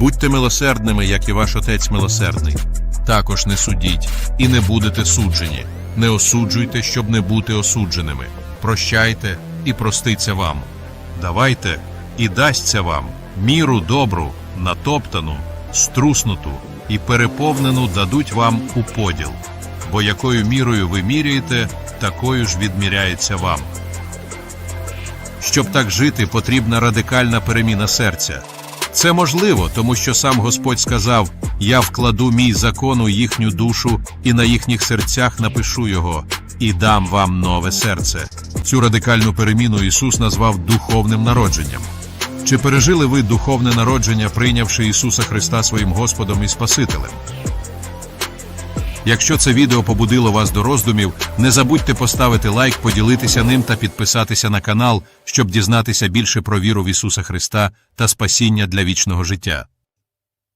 Будьте милосердними, як і ваш Отець милосердний. Також не судіть і не будете суджені. Не осуджуйте, щоб не бути осудженими. Прощайте і проститься вам. Давайте і дасться вам міру добру, натоптану, струснуту і переповнену дадуть вам у поділ. Бо якою мірою ви міряєте, такою ж відміряється вам. Щоб так жити, потрібна радикальна переміна серця. Це можливо, тому що сам Господь сказав: Я вкладу мій закон у їхню душу, і на їхніх серцях напишу його, і дам вам нове серце. Цю радикальну переміну Ісус назвав духовним народженням. Чи пережили ви духовне народження, прийнявши Ісуса Христа своїм Господом і Спасителем? Якщо це відео побудило вас до роздумів, не забудьте поставити лайк, поділитися ним та підписатися на канал, щоб дізнатися більше про віру в Ісуса Христа та спасіння для вічного життя.